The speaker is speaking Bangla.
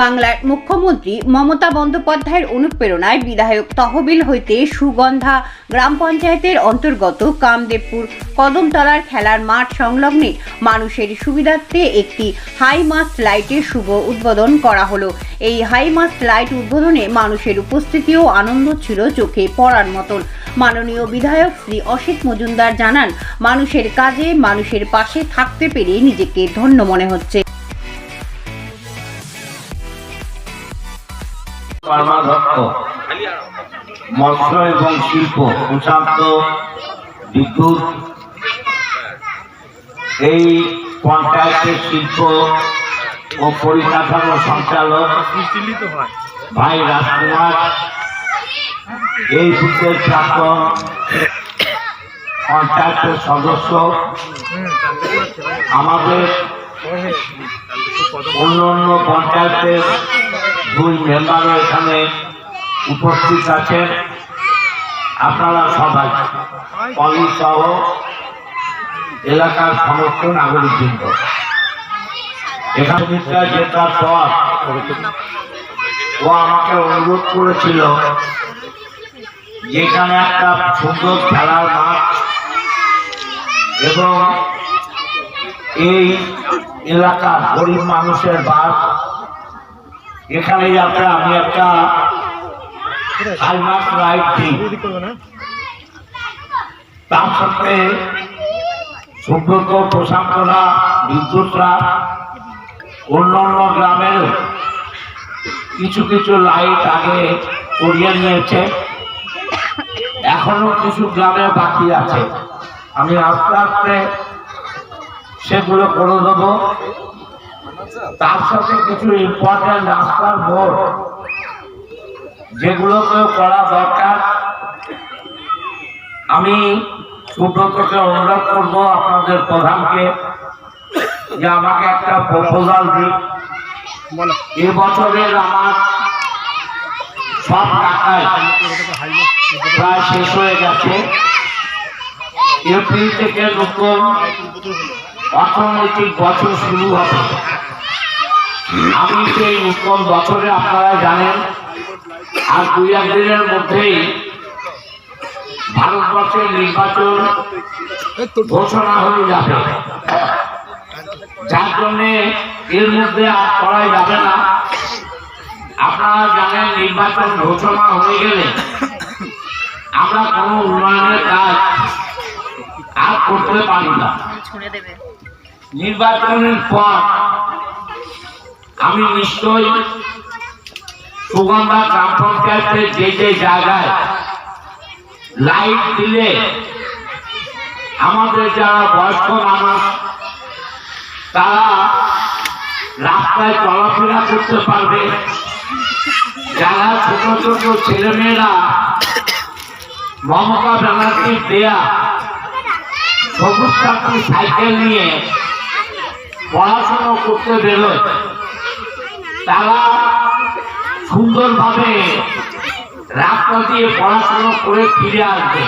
বাংলার মুখ্যমন্ত্রী মমতা বন্দ্যোপাধ্যায়ের অনুপ্রেরণায় বিধায়ক তহবিল হইতে সুগন্ধা গ্রাম পঞ্চায়েতের অন্তর্গত কামদেবপুর কদমতলার খেলার মাঠ সংলগ্নে মানুষের সুবিধার্থে একটি হাই মাস্ট লাইটের শুভ উদ্বোধন করা হলো। এই হাই মাস্ট লাইট উদ্বোধনে মানুষের উপস্থিতি ও আনন্দ ছিল চোখে পড়ার মতন। মাননীয় বিধায়ক শ্রী অসিত মজুমদার জানান, মানুষের কাজে মানুষের পাশে থাকতে পেরে নিজেকে ধন্য মনে হচ্ছে। কর্মাধ্যক্ষ, মৎস্য এবং শিল্প প্রশান্ত বিদ্যুৎ। এই পঞ্চায়েতের শিল্প ও পরিকাঠামো সঞ্চালক ভাই রাজকুমার। এই বুথের প্রাক্তন পঞ্চায়েতের সদস্য। আমাদের অন্য অন্য পঞ্চায়েতের দুই মেম্বারও এখানে উপস্থিত আছেন। আপনারা সবাই, পলি সহ এলাকার সমস্ত নাগরিকবৃন্দ। এখানে জেতার পর ও আমাকে অনুরোধ করেছিল যেখানে একটা সুন্দর খেলার মাঠ এবং এই এলাকার গরিব মানুষের বাস এখানে যাতে আমি একটা হাইমার্ক রাইড দিই। তার সাথে সুব্রত, প্রশান্তরা, বিদ্যুৎরা অন্য অন্য গ্রামের কিছু কিছু লাইট আগে করিয়ে নিয়েছে। এখনও কিছু গ্রামে বাকি আছে। আমি আস্তে আস্তে সেগুলো করে দেবো। তার সাথে কিছু ইম্পর্টেন্ট রাস্তার মোড় যেগুলোকেও করা দরকার। আমি সুব্রতকে অনুরোধ করব আপনাদের প্রধানকে যে আমাকে একটা প্রপোজাল দিই এবছরের আমার সব টাকায় প্রায় শেষ হয়ে গেছে। এপ্রিল থেকে নতুন অর্থনৈতিক বছর শুরু হবে। আমি সেই নতুন বছরে আপনারা জানেন, আর দুই একদিনের মধ্যেই ভারতবর্ষের নির্বাচন ঘোষণা হয়ে যাবে। যার জন্যে এর মধ্যে আর করাই যাবে না। আপনারা জানেন, নির্বাচন ঘোষণা হয়ে গেলে আমরা কোনো উন্নয়নের কাজ আর করতে পারি না। নির্বাচনের পর আমি নিশ্চয়ই সুগন্ধা গ্রাম পঞ্চায়েতের যে যে জায়গায় লাইট দিলে আমাদের যারা বয়স্ক মানুষ, তারা রাস্তায় চলাফেরা করতে পারবে। যারা ছোট ছোট ছেলেমেয়েরা মমতা ব্যানার্জির দেয়া সবুজ সাইকেল নিয়ে পড়াশোনা করতে বেরোয়। তারা সুন্দরভাবে রাস্তা দিয়ে পড়াশুনো করে ফিরে আসবে।